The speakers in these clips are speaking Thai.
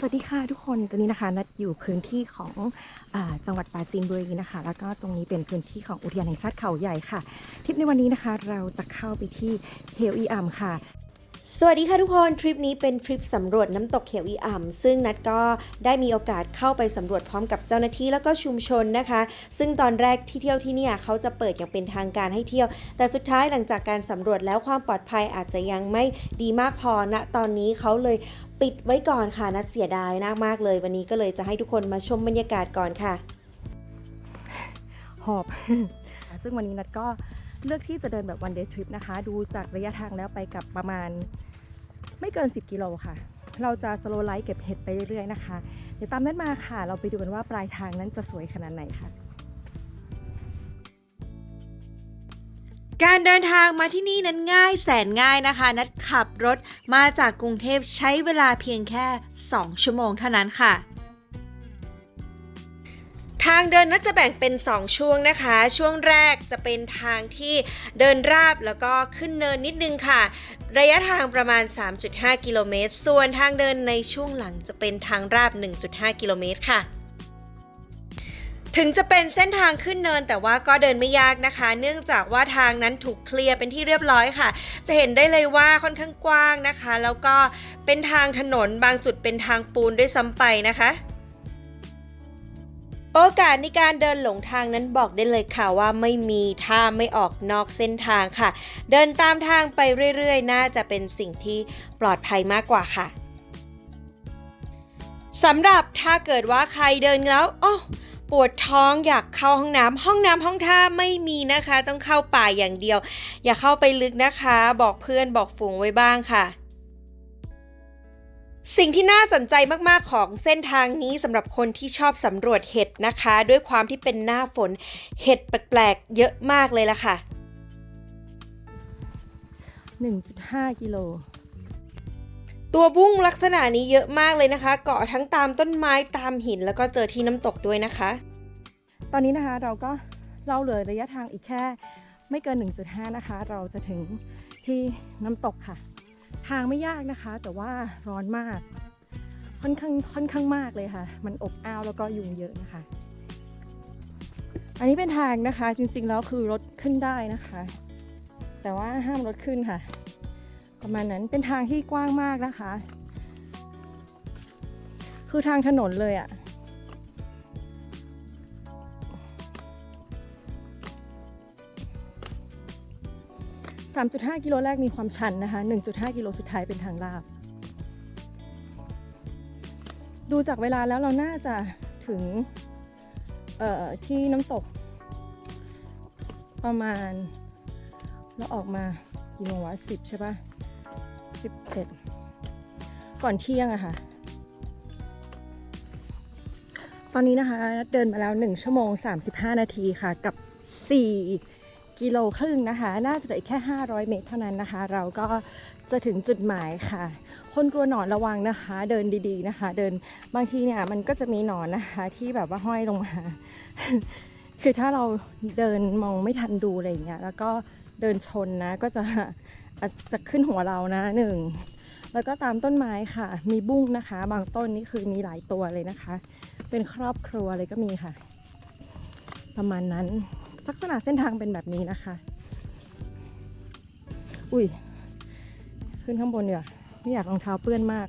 สวัสดีค่ะทุกคนตอนนี้นะคะนัดอยู่พื้นที่ของอจังหวัดปราจีนบุรีนะคะ แล้วก็ตรงนี้เป็นพื้นที่ของอุทยานแห่งชาติเขาใหญ่ค่ะทริปในวันนี้นะคะ เราจะเข้าไปที่เฮลอีอัมค่ะ สวัสดีค่ะทุกคนทริปนี้เป็นทริปสำรวจน้ำตกเขียวอีอ่ำซึ่งนัดก็ได้มีโอกาสเข้าไปสำรวจพร้อมกับเจ้าหน้าที่แล้วก็ชุมชนนะคะ ซึ่งตอนแรกที่เที่ยวที่เนี่ยเขาจะเปิดอย่างเป็นทางการให้เที่ยว แต่สุดท้ายหลังจากการสำรวจแล้วความปลอดภัยอาจจะยังไม่ดีมากพอณตอนนี้เขาเลยปิดไว้ก่อนค่ะนัดเสียดายมากๆเลย วันนี้ก็เลยจะให้ทุกคนมาชมบรรยากาศก่อนค่ะ หอบ ซึ่งวันนี้นัดก็ เลือกที่จะเดินแบบวันเดย์ทริปนะคะ ดูจากระยะทางแล้วไปกับประมาณไม่เกิน 10 กิโลค่ะ เราจะสโลไลท์เก็บเห็ดไปเรื่อยๆนะคะ เดี๋ยวตามนั้นมาค่ะ เราไปดูกันว่าปลายทางนั้นจะสวยขนาดไหนค่ะการเดินทางมาที่นี่นั้นง่ายแสนง่ายนะคะ นัดขับรถมาจากกรุงเทพใช้เวลาเพียงแค่ 2 ชั่วโมงเท่านั้นค่ะ ทางเดินนัดจะแบ่งเป็น 2 ช่วงนะคะ ช่วงแรกจะเป็นทางที่เดินราบแล้วก็ขึ้นเนินนิดนึงค่ะ ระยะทางประมาณ 3.5 กิโลเมตร ส่วนทางเดินในช่วงหลังจะเป็นทางราบ 1.5 กิโลเมตรค่ะถึงจะเป็นเส้นทางขึ้นเนินแต่ว่าก็เดินไม่ยากนะคะ เนื่องจากว่าทางนั้นถูกเคลียร์เป็นที่เรียบร้อยค่ะ จะเห็นได้เลยว่าค่อนข้างกว้างนะคะ แล้วก็เป็นทางถนนบางจุดเป็นทางปูนด้วยซ้ำไปนะคะ โอกาสในการเดินหลงทางนั้นบอกได้เลยค่ะว่าไม่มีถ้าไม่ออกนอกเส้นทางค่ะ เดินตามทางไปเรื่อยๆ น่าจะเป็นสิ่งที่ปลอดภัยมากกว่าค่ะสำหรับถ้าเกิดว่าใครเดินแล้วโอ้ปวดท้องอยากเข้าห้องน้ำห้องน้ำห้องท่าไม่มีนะคะ ต้องเข้าป่าอย่างเดียว อย่าเข้าไปลึกนะคะ บอกเพื่อนบอกฝูงไว้บ้างค่ะ สิ่งที่น่าสนใจมากๆของเส้นทางนี้สำหรับคนที่ชอบสำรวจเห็ดนะคะ ด้วยความที่เป็นหน้าฝนเห็ดแปลกๆ เยอะมากเลยล่ะค่ะ 1.5 กิโล ตัวบุ้งลักษณะนี้เยอะมากเลยนะคะ เกาะทั้งตามต้นไม้ตามหินแล้วก็เจอที่น้ำตกด้วยนะคะ ตอนนี้นะคะเราก็เราเหลือระยะทางอีกแค่ไม่เกิน 1.5 นะคะ เราจะถึงที่น้ำตกค่ะ ทางไม่ยากนะคะ แต่ว่าร้อนมาก ค่อนข้างค่อนข้างมากเลยค่ะ มันอบอ้าวแล้วก็ยุงเยอะนะคะ อันนี้เป็นทางนะคะ จริงๆแล้วคือรถขึ้นได้นะคะ แต่ว่าห้ามรถขึ้นค่ะ ประมาณนั้นเป็นทางที่กว้างมากนะคะ คือทางถนนเลยอะ่ะ 3.5 กิโลแรกมีความชันนะคะ 1.5 กิโลสุดท้ายเป็นทางลาบ ดูจากเวลาแล้วเราน่าจะถึงที่น้ำตก ประมาณ เราออกมากี่โมงวะสิบใช่ปะสิบเอ็ดก่อนเที่ยงอะค่ะ ตอนนี้นะคะ เดินมาแล้ว1ชั่วโมง35นาทีค่ะ กับ4 กิโลครึ่งนะคะ น่าจะเหลืออีกแค่ 500 เมตรเท่านั้นนะคะ เราก็จะถึงจุดหมายค่ะ คนกลัวหนอนระวังนะคะ เดินดีๆนะคะ เดินบางทีเนี่ยมันก็จะมีหนอนนะคะ ที่แบบว่าห้อยลงมา คือถ้าเราเดินมองไม่ทันดูอะไรอย่างเงี้ย แล้วก็เดินชนนะ ก็จะอาจจะขึ้นหัวเรานะหนึ่งแล้วก็ตามต้นไม้ค่ะ มีบุ้งนะคะ บางต้นนี่คือมีหลายตัวเลยนะคะ เป็นครอบครัวเลยก็มีค่ะ ประมาณนั้น ลักษณะเส้นทางเป็นแบบนี้นะคะ อุ้ย ขึ้นข้างบนเดี๋ยไม่อยากรองเท้าเปื้อนมาก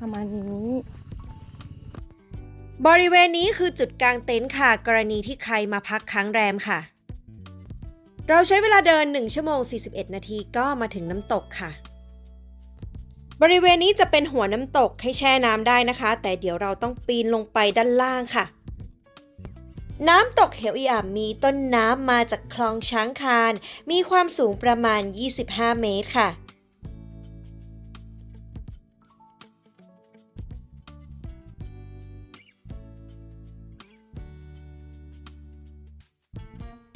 ประมาณนี้บริเวณนี้คือจุดกลางเต็นท์ค่ะ กรณีที่ใครมาพักค้างแรมค่ะ เราใช้เวลาเดิน 1 ชั่วโมง 41 นาทีก็มาถึงน้ำตกค่ะ บริเวณนี้จะเป็นหัวน้ำตกให้แช่น้ำได้นะคะ แต่เดี๋ยวเราต้องปีนลงไปด้านล่างค่ะ น้ำตกเหวอีอ่ำมีต้นน้ำมาจากคลองช้างคาน มีความสูงประมาณ 25 เมตรค่ะ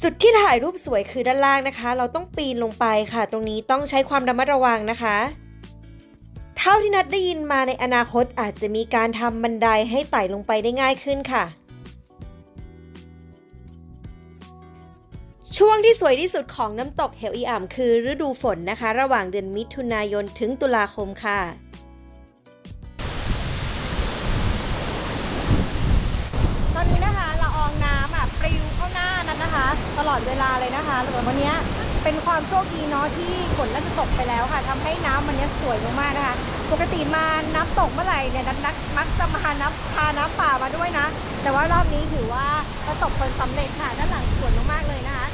จุดที่ถ่ายรูปสวยคือด้านล่างนะคะ เราต้องปีนลงไปค่ะ ตรงนี้ต้องใช้ความระมัดระวังนะคะ ท่าที่นัดได้ยินมาในอนาคตอาจจะมีการทำบันไดให้ไต่ลงไปได้ง่ายขึ้นค่ะ ช่วงที่สวยที่สุดของน้ำตกเหวอีอ่ำคือฤดูฝนนะคะ ระหว่างเดือนมิถุนายนถึงตุลาคมค่ะตอนนี้นะคะละอองน้ำอะปลิวเข้าหน้านั้นนะคะ ตลอดเวลาเลยนะคะแต่วันนี้ เป็นความโชคดีเนาะที่ฝนน่าจะตกไปแล้วค่ะทำให้น้ำวันเนี้ยสวยมากๆนะคะ ปกติมาน้ำตกเมื่อไหร่เนี่ยนักมักจะมาน้ำพาน้ำป่ามาด้วยนะ แต่ว่ารอบนี้ถือว่าประสบผลสำเร็จค่ะด้านหลังสวยมากๆเลยนะคะ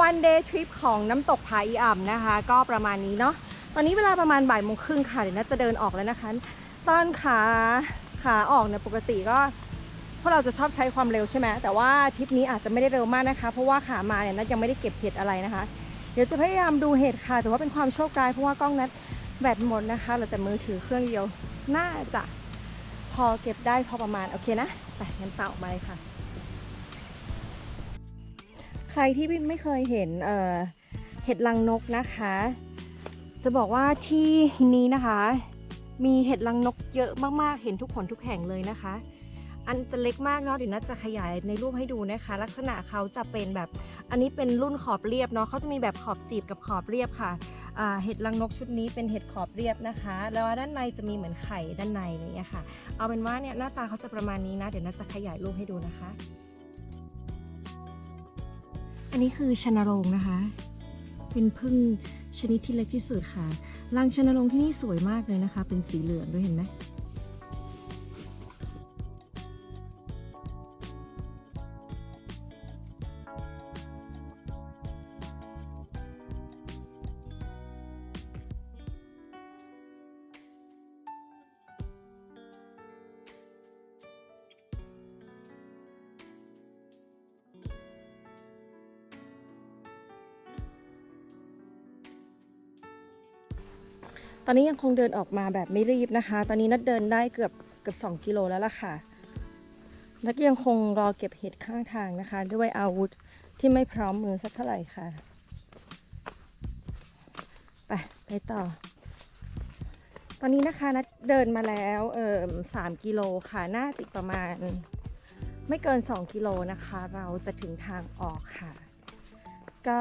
วันเดย์ทริปของน้ำตกผาอีอ่ำนะคะ ก็ประมาณนี้เนาะ อนนี้เวลาประมาณบ่ายโมงครึ่งค่ะเดี๋ยวน่าจะเดินออกแล้วนะคะตอนขาขาออกเนี่ยปกติก็พวกเราจะชอบใช้ความเร็วใช่ไหมแต่ว่าทริปนี้อาจจะไม่ได้เร็วมากนะคะ เพราะว่าขามาเนี่ยนัทยังไม่ได้เก็บเห็ดอะไรนะคะ เดี๋ยวจะพยายามดูเห็ดค่ะ แต่ว่าเป็นความโชคร้ายเพราะว่ากล้องนัดแบตหมดนะคะเหลือแต่มือถือเครื่องเดียวน่าจะพอเก็บได้พอประมาณโอเคนะไปงั้นเต่าไปค่ะ ใครที่ไม่เคยเห็นเห็ดลังนกนะคะ จะบอกว่าที่นี้นะคะ มีเห็ดลังนกเยอะมากๆ เห็นทุกขนทุกแห่งเลยนะคะ อันจะเล็กมากเนาะเดี๋ยวนัทจะขยายในรูปให้ดูนะคะ ลักษณะเขาจะเป็นแบบอันนี้เป็นรุ่นขอบเรียบเนาะเขาจะมีแบบขอบจีบกับขอบเรียบค่ะเห็ดลังนกชุดนี้เป็นเห็ดขอบเรียบนะคะ แล้วด้านในจะมีเหมือนไข่ด้านในอย่างเงี้ยค่ะ เอาเป็นว่าเนี่ยหน้าตาเขาจะประมาณนี้นะเดี๋ยวนัทจะขยายรูปให้ดูนะคะ อันนี้คือชนโรงนะคะ เป็นพึ่ง ชนิดที่เล็กที่สุดค่ะ รังชนโรงที่นี่สวยมากเลยนะคะ เป็นสีเหลืองด้วยเห็นไหม ตอนนี้ยังคงเดินออกมาแบบไม่รีบนะคะ ตอนนี้นัดเดินได้เกือบเกือบ 2 กิโลแล้วล่ะค่ะ นัดยังคงรอเก็บเห็ดข้างทางนะคะ ด้วยอาวุธที่ไม่พร้อมมือสักเท่าไหร่ค่ะ ไปไปต่อ ตอนนี้นะคะนัดเดินมาแล้วเอ่อสามกิโลค่ะ น่าจะอีกประมาณ ไม่เกิน 2 กิโลนะคะ เราจะถึงทางออกค่ะ ก็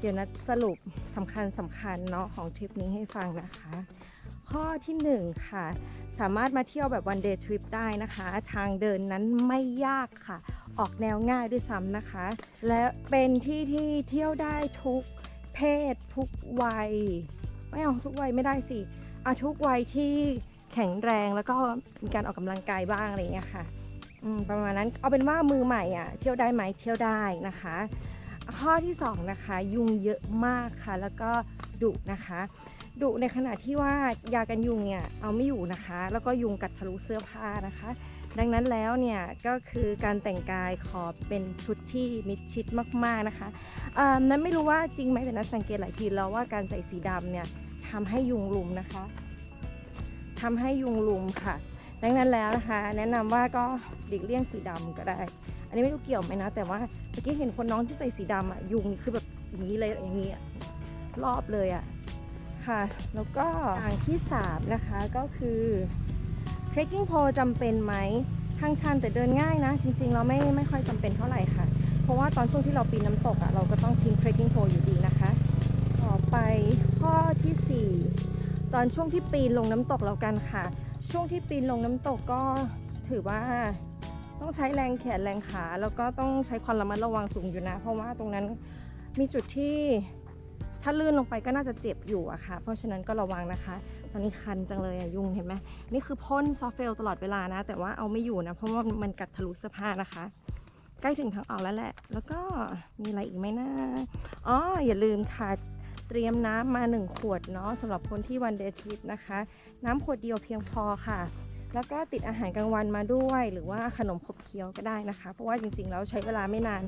เดี๋ยวนัดสรุปสำคัญสำคัญเนาะของทริปนี้ให้ฟังนะคะ ข้อที่หนึ่งค่ะ สามารถมาเที่ยวแบบวันเดย์ทริปได้นะคะ ทางเดินนั้นไม่ยากค่ะ ออกแนวง่ายด้วยซ้ำนะคะ และเป็นที่ที่เที่ยวได้ทุกเพศทุกวัย ไม่เอาทุกวัยไม่ได้สิเอาทุกวัยที่แข็งแรงแล้วก็มีการออกกำลังกายบ้างอะไรเงี้ยค่ะประมาณนั้นเอาเป็นว่ามือใหม่อะเที่ยวได้ไหมเที่ยวได้นะคะ ข้อที่สองนะคะยุงเยอะมากค่ะ แล้วก็ดุนะคะดุในขณะที่ว่ายากันยุงเนี่ยเอาไม่อยู่นะคะ แล้วก็ยุงกัดทะลุเสื้อผ้านะคะ ดังนั้นแล้วเนี่ยก็คือการแต่งกายขอเป็นชุดที่มิดชิดมากๆนะคะอ่านั้นไม่รู้ว่าจริงไหมแต่นัดสังเกตหลายทีแล้วว่าการใส่สีดำเนี่ยทำให้ยุงลุมนะคะทำให้ยุงลุมค่ะ ดังนั้นแล้วนะคะ แนะนำว่าก็หลีกเลี่ยงสีดำก็ได้ อันนี้ไม่รู้เกี่ยวไหมนะ แต่ว่าเมื่อกี้เห็นคนน้องที่ใส่สีดำอะยุงคือแบบอย่างนี้เลยอย่างนี้อะรอบเลยอะค่ะ แล้วก็อย่างที่สามนะคะก็คือ trekking pole จำเป็นไหมทางชันแต่เดินง่ายนะ จริงๆ เราไม่ไม่ค่อยจำเป็นเท่าไหร่ค่ะ เพราะว่าตอนช่วงที่เราปีนน้ำตกอะเราก็ต้องทิ้ง trekking pole อยู่ดีนะคะ ต่อไปข้อที่สี่ตอนช่วงที่ปีนลงน้ำตกแล้วกันค่ะ ช่วงที่ปีนลงน้ำตกก็ถือว่า ต้องใช้แรงแขนแรงขาแล้วก็ต้องใช้ความระมัดระวังสูงอยู่นะ เพราะว่าตรงนั้นมีจุดที่ถ้าลื่นลงไปก็น่าจะเจ็บอยู่อะค่ะ เพราะฉะนั้นก็ระวังนะคะ ตอนนี้คันจังเลยอะยุงเห็นไหมนี่คือพ่นซอฟเฟลตลอดเวลานะ แต่ว่าเอาไม่อยู่นะ เพราะว่ามันกัดทะลุเสื้อผ้านะคะ ใกล้ถึงทางออกแล้วแหละ แล้วก็มีอะไรอีกไหมนะอ๋ออย่าลืมค่ะเตรียมน้ำมา 1 ขวดเนาะสำหรับคนที่วันเดย์ทริปนะคะ น้ำขวดเดียวเพียงพอค่ะ แล้วก็ติดอาหารกลางวันมาด้วย หรือว่าขนมขบเคี้ยวก็ได้นะคะ เพราะว่าจริงๆแล้วใช้เวลาไม่นาน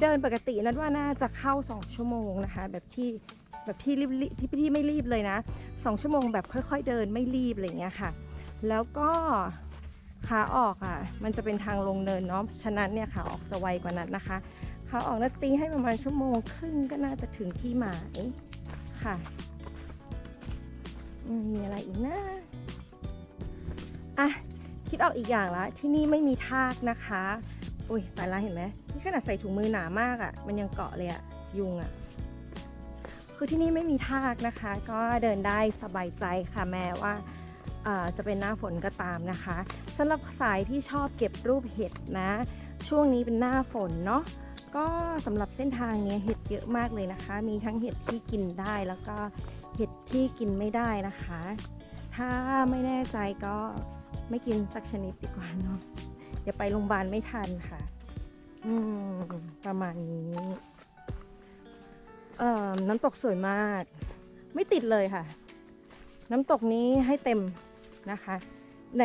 เดินปกตินัดว่าน่าจะเข้า 2 ชั่วโมงนะคะ แบบที่แบบที่รีบที่ที่ไม่รีบเลยนะ2ชั่วโมงแบบค่อย ๆ เดินไม่รีบอะไรเงี้ยค่ะ แล้วก็ขาออกอะ มันจะเป็นทางลงเนินเนาะฉะนั้นเนี่ยขาออกจะไวกว่านั้นนะคะขาออกนาตีให้ประมาณชั่วโมงครึ่งก็น่าจะถึงที่หมายค่ะมมีอะไรอีกนะ อะคิดออกอีกอย่างละที่นี่ไม่มีทากนะคะอุ้ยตายละเห็นไหมนี่ขนาดใส่ถุงมือหนามากอะ่ะ มันยังเกาะเลยอะ่ะยุงอะ่ะ คือที่นี่ไม่มีทากนะคะ ก็เดินได้สบายใจค่ะแม้ว่าจะเป็นหน้าฝนก็ตามนะคะสำหรับสายที่ชอบเก็บรูปเห็ดนะ ช่วงนี้เป็นหน้าฝนเนาะก็สำหรับเส้นทางนี้เห็ดเยอะมากเลยนะคะ มีทั้งเห็ดที่กินได้แล้วก็เห็ดที่กินไม่ได้นะคะ ถ้าไม่แน่ใจก็ไม่กินสักชนิดดีกว่าเนาะอย่าไปโรงพยาบาลไม่ทันค่ะ อืม ประมาณนี้เอ่อน้ำตกสวยมาก ไม่ติดเลยค่ะ น้ำตกนี้ให้เต็มนะคะ ใน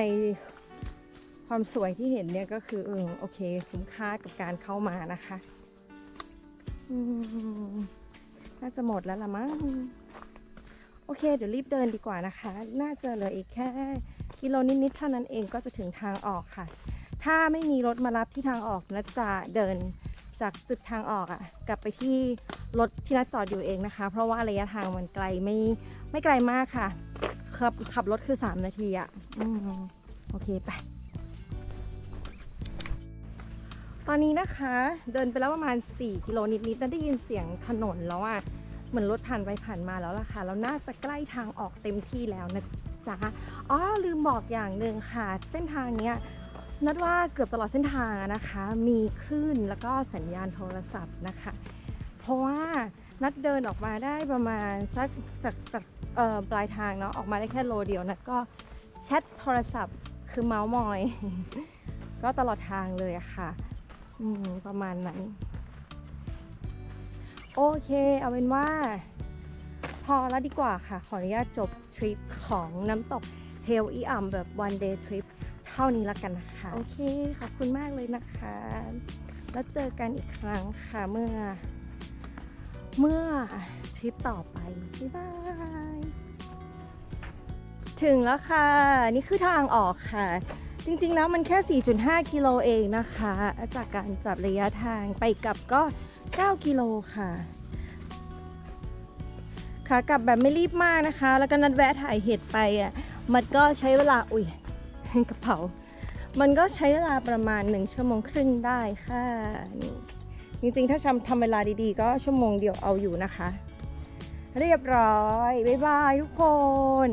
ความสวยที่เห็นเนี่ยก็คือเออโอเคคุ้มค่ากับการเข้ามานะคะน่าจะหมดแล้วละมั้ง โอเค เดี๋ยวรีบเดินดีกว่านะคะ น่าจะเหลืออีกแค่ กิโลนิดๆเท่านั้นเองก็จะถึงทางออกค่ะ ถ้าไม่มีรถมารับที่ทางออกนัดจะเดินจากจุดทางออกอะ่ะ กลับไปที่รถที่นัดจอดอยู่เองนะคะ เพราะว่าระยะทางมันไกลไม่ไม่ไกลมากค่ะขับขับรถคือ 3 นาทีอะ่ะโอเคไปตอนนี้นะคะเดินไปแล้วประมาณ 4 กิโลนิดๆนะได้ยินเสียงถนนแล้วอะ่ะเหมือนรถผ่านไปผ่านมาแล้วล่ะค่ะแล้วน่าจะใกล้ทางออกเต็มที่แล้วนะ จ๊ะอ๋อลืมบอกอย่างหนึ่งค่ะ เส้นทางเนี้ยนัดว่าเกือบตลอดเส้นทางนะคะ มีคลื่นแล้วก็สัญญาณโทรศัพท์นะคะ เพราะว่านัดเดินออกมาได้ประมาณสักจากจากเออปลายทางเนาะออกมาได้แค่โลเดียวนัดก็แชทโทรศัพท์คือเมาส์มอย ก็ตลอดทางเลยอะค่ะประมาณนั้น โอเค เอาเป็นว่า พอแล้วดีกว่าค่ะ ขออนุญาตจบทริปของน้ำตกเทลอีอ่ำแบบ one day trip เท่านี้ละกันนะคะ โอเค ขอบคุณมากเลยนะคะ แล้วเจอกันอีกครั้งค่ะเมื่อ เมื่อทริปต่อไป บ๊ายบาย ถึงแล้วค่ะ นี่คือทางออกค่ะ จริงๆแล้วมันแค่ 4.5 กิโลเองนะคะ จากการจับระยะทางไปกลับก็ 9 กิโลค่ะ ขากลับแบบไม่รีบมากนะคะ แล้วก็นัดแวะถ่ายเห็ดไปอะมันก็ใช้เวลาอุ้ยกระเป๋า มันก็ใช้เวลาประมาณ1ชั่วโมงครึ่งได้ค่ะนี่จริงๆ ถ้าทำทำเวลาดีๆ ก็ชั่วโมงเดียวเอาอยู่นะคะ เรียบร้อย บ๊ายบายทุกคน